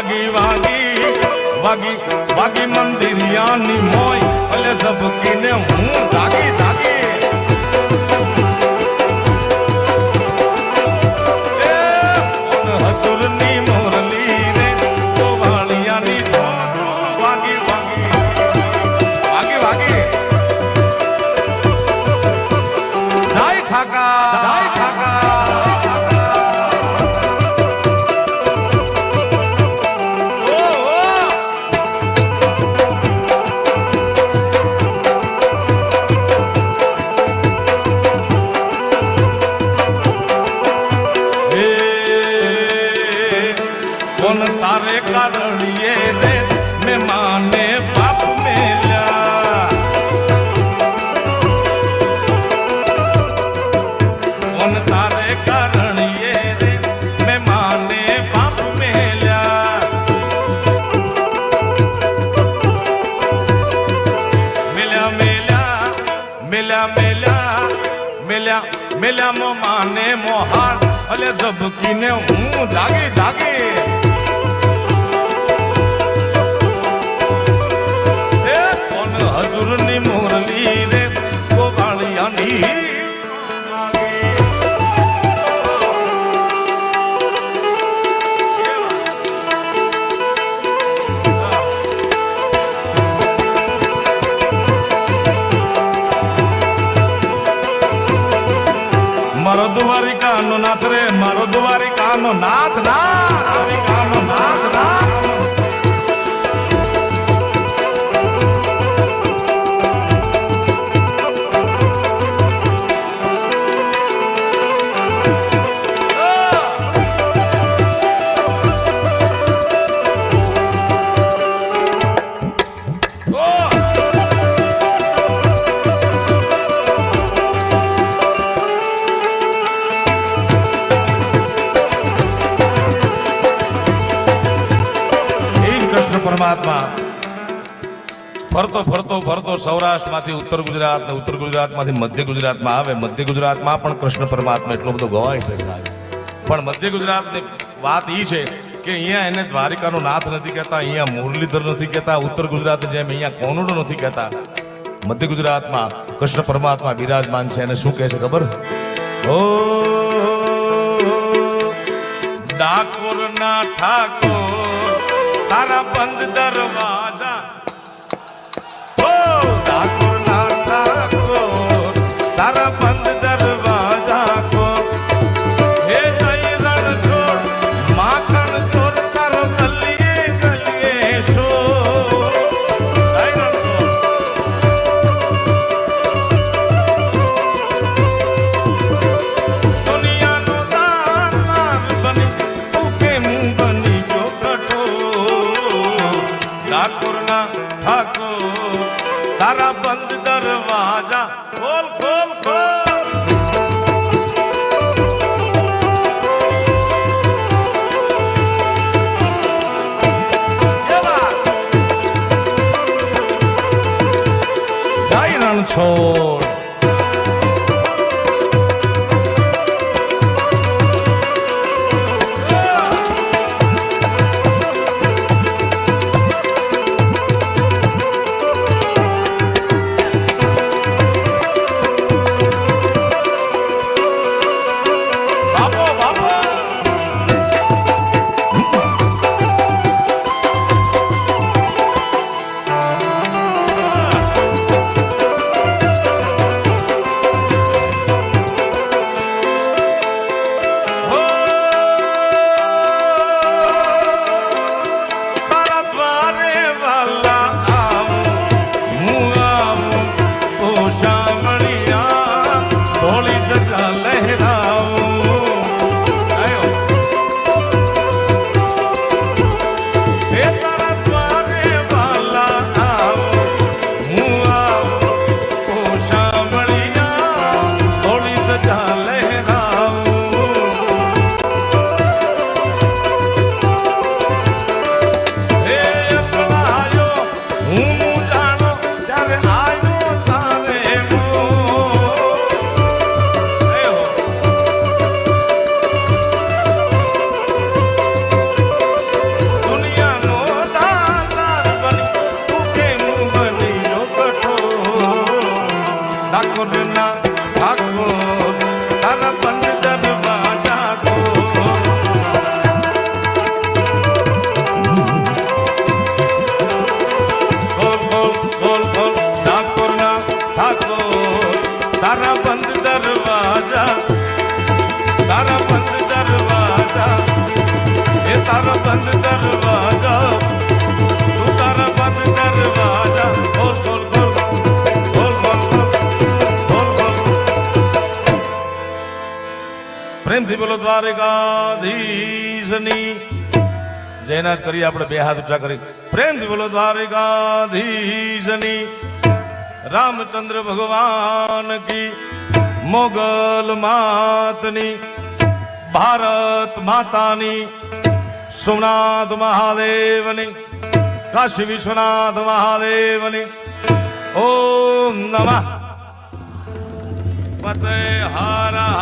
વાગી વાગી વાગી વાગી મંદિરિયાની મોય. ભલે ઝબકીને હું જાગી જાગી. કારણીએ રે મેં માને બાપ મેલ્યા કોણ તારે કારણીએ રે મેં માને બાપ મેલ્યા મેલ્યા મેલ્યા મેલ્યા મેલ્યા મેલ્યા મેલ્યા મો માને મોહાર અલે ઝબકીને હું જાગી જાગી દ્વારિકાનો નાથ રે મારો દ્વારિકાનો નાથ ના દ્વારિકાનો નાથ ના. એ ફરતો ફરતો ફરતો સૌરાષ્ટ્રમાંથી ઉત્તર ગુજરાત ને ઉત્તર ગુજરાતમાંથી મધ્ય ગુજરાતમાં આવે. મધ્ય ગુજરાતમાં પણ કૃષ્ણ પરમાત્મા એટલો બધો ગવાય છે સાહેબ. પણ મધ્ય ગુજરાતની વાત એ છે કે અહીંયા એને દ્વારિકાનો નાથ નથી કહેતા, અહીંયા મુરલીધર નથી કહેતા, ઉત્તર ગુજરાત જેમ અહીંયા કોનોડો નથી કહેતા. મધ્ય ગુજરાતમાં કૃષ્ણ પરમાત્મા બિરાજમાન છે અને શું કહે છે ખબર? ઓ ડાકોર ના ઠાકોર, તારા બંધ દરવાજા તારા બંધ દરવાજા ખોલ ખોલ ખોલ એવા. ¡Vamos! પ્રેમથી બોલો દ્વારિકાધીશની જેના કરી આપણે બે હાથ ઊંચા પ્રેમથી બોલો દ્વારિકાધીશની। રામચંદ્ર ભગવાન કી મોગલ માતની, ભારત માતાની સોમનાથ મહાદેવની કાશી વિશ્વનાથ મહાદેવની ઓમ નમઃ. પતે હારા